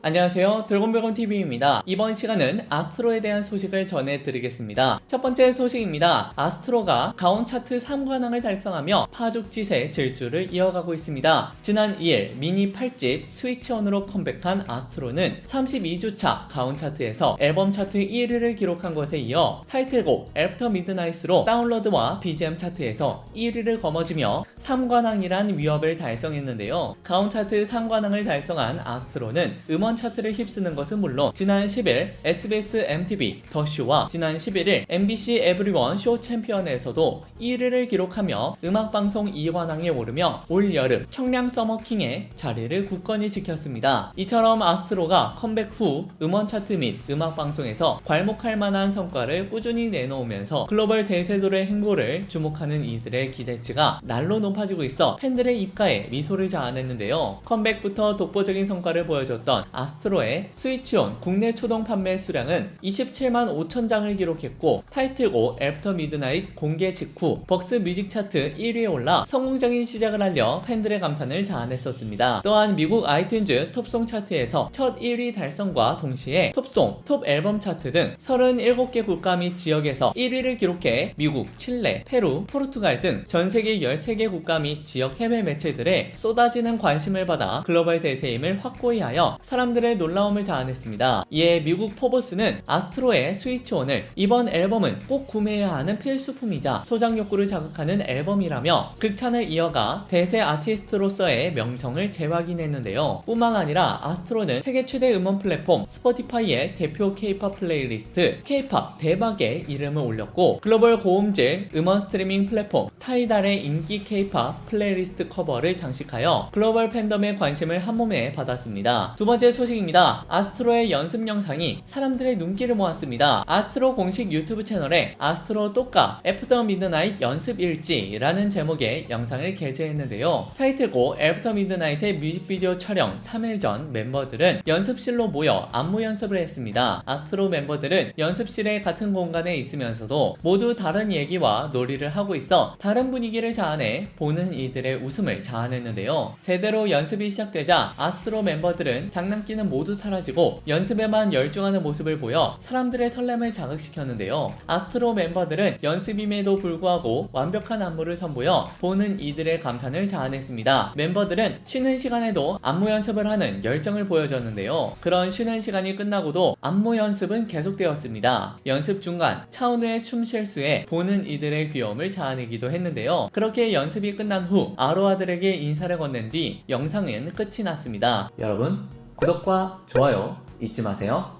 안녕하세요. 돌곰별곰 TV입니다. 이번 시간은 아스트로에 대한 소식을 전해드리겠습니다. 첫 번째 소식입니다. 아스트로가 가온 차트 3관왕을 달성하며 파죽지세 질주를 이어가고 있습니다. 지난 2일 미니 8집 스위치온으로 컴백한 아스트로는 32주차 가온 차트에서 앨범 차트 1위를 기록한 것에 이어 타이틀곡 애프터 미드나잇으로 다운로드와 BGM 차트에서 1위를 거머쥐며 3관왕이란 위협을 달성했는데요. 가온 차트 3관왕을 달성한 아스트로는 음원 차트를 휩쓰는 것은 물론 지난 10일 SBS MTV 더 쇼와 지난 11일 MBC 에브리원 쇼 챔피언에서도 1위를 기록하며 음악 방송 2관왕에 오르며 올 여름 청량 서머킹의 자리를 굳건히 지켰습니다. 이처럼 아스트로가 컴백 후 음원 차트 및 음악 방송에서 괄목할 만한 성과를 꾸준히 내놓으면서 글로벌 대세돌의 행보를 주목하는 이들의 기대치가 날로 높아지고 있어 팬들의 입가에 미소를 자아냈는데요. 컴백부터 독보적인 성과를 보여줬던 아스트로의 스위치온 국내 초동 판매 수량은 27만 5천 장을 기록했고 타이틀곡 애프터 미드나잇 공개 직후 벅스 뮤직 차트 1위에 올라 성공적인 시작을 알려 팬들의 감탄을 자아냈었습니다. 또한 미국 아이튠즈 톱송 차트에서 첫 1위 달성과 동시에 톱송, 톱 앨범 차트 등 37개 국가 및 지역에서 1위를 기록해 미국, 칠레, 페루, 포르투갈 등 전 세계 13개 국가 및 지역 해외 매체들의 쏟아지는 관심을 받아 글로벌 대세임을 확고히 하여 사람 들의 놀라움을 자아냈습니다. 이에 미국 포버스는 아스트로의 스위치온을 이번 앨범은 꼭 구매해야 하는 필수품이자 소장 욕구를 자극하는 앨범이라며 극찬을 이어가 대세 아티스트로서의 명성을 재확인했는데요. 뿐만 아니라 아스트로는 세계 최대 음원 플랫폼 스포티파이의 대표 K-팝 플레이리스트 K-팝 대박에 이름을 올렸고 글로벌 고음질 음원 스트리밍 플랫폼 타이달의 인기 K-팝 플레이리스트 커버를 장식하여 글로벌 팬덤의 관심을 한몸에 받았습니다. 두 번째 소식입니다. 아스트로의 연습 영상이 사람들의 눈길을 모았습니다. 아스트로 공식 유튜브 채널에 아스트로 똑까 애프터 미드나잇 연습 일지라는 제목의 영상을 게재했는데요. 타이틀곡 애프터 미드나잇의 뮤직비디오 촬영 3일 전 멤버들은 연습실로 모여 안무 연습을 했습니다. 아스트로 멤버들은 연습실의 같은 공간에 있으면서도 모두 다른 얘기와 놀이를 하고 있어 다른 분위기를 자아내 보는 이들의 웃음을 자아냈는데요. 제대로 연습이 시작되자 아스트로 멤버들은 장난기 는 모두 사라지고 연습에만 열중하는 모습을 보여 사람들의 설렘을 자극시켰는데요. 아스트로 멤버들은 연습임에도 불구하고 완벽한 안무를 선보여 보는 이들의 감탄을 자아냈습니다. 멤버들은 쉬는 시간에도 안무 연습을 하는 열정을 보여줬는데요. 그런 쉬는 시간이 끝나고도 안무 연습은 계속되었습니다. 연습 중간 차은우의 춤 실수에 보는 이들의 귀여움을 자아내기도 했는데요. 그렇게 연습이 끝난 후 아로아들에게 인사를 건넨 뒤 영상은 끝이 났습니다. 여러분 구독과 좋아요 잊지 마세요.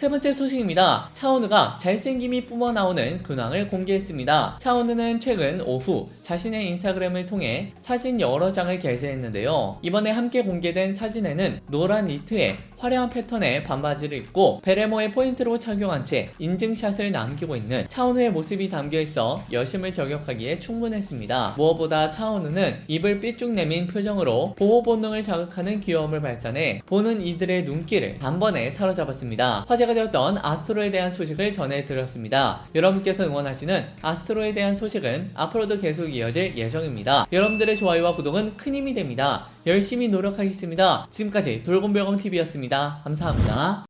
세 번째 소식입니다. 차오느가 잘생김이 뿜어나오는 근황을 공개했습니다. 차오느는 최근 오후 자신의 인스타그램을 통해 사진 여러 장을 게재했는데요. 이번에 함께 공개된 사진에는 노란 니트에 화려한 패턴의 반바지를 입고 베레모의 포인트로 착용한 채 인증샷을 남기고 있는 차오느의 모습이 담겨 있어 여심을 저격하기에 충분했습니다. 무엇보다 차오느는 입을 삐쭉 내민 표정으로 보호 본능을 자극하는 귀여움을 발산해 보는 이들의 눈길을 단번에 사로잡았습니다. 화제가 되었던 아스트로에 대한 소식을 전해드렸습니다. 여러분께서 응원하시는 아스트로에 대한 소식은 앞으로도 계속 이어질 예정입니다. 여러분들의 좋아요와 구독은 큰 힘이 됩니다. 열심히 노력하겠습니다. 지금까지 돌곰별검TV였습니다. 감사합니다.